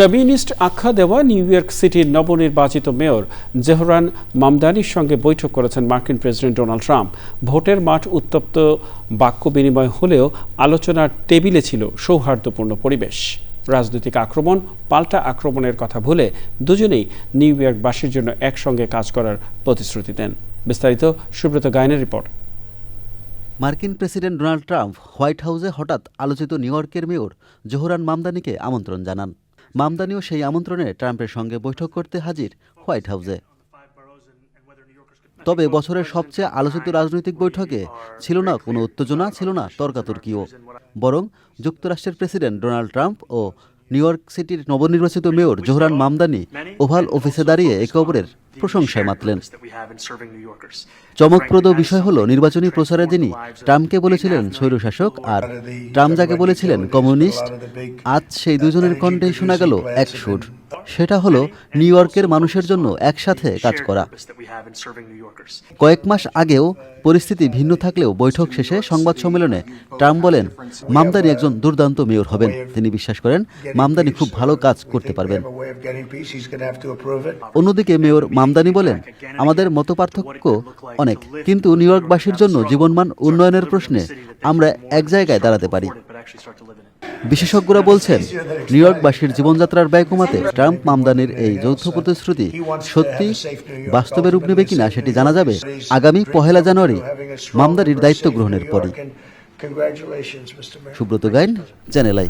Communist আখ্যা দেওয়া new York সিটির নবনির্বাচিত মেয়র জেহরান মামদানির সঙ্গে বৈঠক করেছেন মার্কিন প্রেসিডেন্ট ডোনাল্ড ট্রাম্প। ভোটের মাঠ উত্তপ্ত, বাক্য বিনিময় হলেও আলোচনার টেবিলে ছিল সৌহার্দ্যপূর্ণ পরিবেশ। রাজনৈতিক আক্রমণ, পাল্টা আক্রমণের কথা ভুলে দুজনেই নিউ ইয়র্কবাসীর জন্য একসঙ্গে কাজ করার প্রতিশ্রুতি দেন। বিস্তারিত সুব্রত গায়নের রিপোর্ট। মার্কিন প্রেসিডেন্ট ডোনাল্ড ট্রাম্প হোয়াইট হাউসে হঠাৎ আলোচিত নিউ ইয়র্কের মেয়র জোহরান মামদানিকে আমন্ত্রণ জানান। মামদানিও সেই আমন্ত্রণে ট্রাম্পের সঙ্গে বৈঠক করতে হাজির হোয়াইট হাউসে। তবে বছরের সবচেয়ে আলোচিত রাজনৈতিক বৈঠকে ছিল না, কোনো উত্তেজনা ছিল না তর্কাতর্কিও। বরং যুক্তরাষ্ট্রের প্রেসিডেন্ট ডোনাল্ড ট্রাম্প ও নিউ ইয়র্ক সিটির নবনির্বাচিত মেয়র জোহরান মামদানি ওভাল অফিসে দাঁড়িয়ে একে অপরের প্রশংসায় মাতলেন। চমকপ্রদ বিষয় হল নির্বাচনী প্রচারে যিনি ট্রাম্পকে বলেছিলেন স্বৈরশাসক আর ট্রাম্প যাকে বলেছিলেন কমিউনিস্ট, আজ সেই দুজনের কণ্ঠে শোনা গেল এক সুর। সেটা হলো নিউ ইয়র্কের মানুষের জন্য একসাথে কাজ করা। কয়েক মাস আগেও পরিস্থিতি ভিন্ন থাকলেও বৈঠক শেষে সংবাদ সম্মেলনে ট্রাম্প বলেন মামদানি একজন দুর্দান্ত মেয়র হবেন। তিনি বিশ্বাস করেন মামদানি খুব ভালো কাজ করতে পারবেন। অন্যদিকে মেয়র মামদানি বলেন আমাদের মতপার্থক্য অনেক কিন্তু নিউ ইয়র্কবাসীর জন্য জীবনমান উন্নয়নের প্রশ্নে আমরা এক জায়গায় দাঁড়াতে পারি। বিশেষজ্ঞরা বলছেন, নিউ ইয়র্কবাসীর জীবনযাত্রার ব্যয় কমাতে ট্রাম্প মামদানির এই যৌথ প্রতিশ্রুতি সত্যি বাস্তবে রূপ নেবে কিনা সেটি জানা যাবে আগামী পহেলা জানুয়ারি মামদানির দায়িত্ব গ্রহণের পরই। Subrata Gain, Channel I.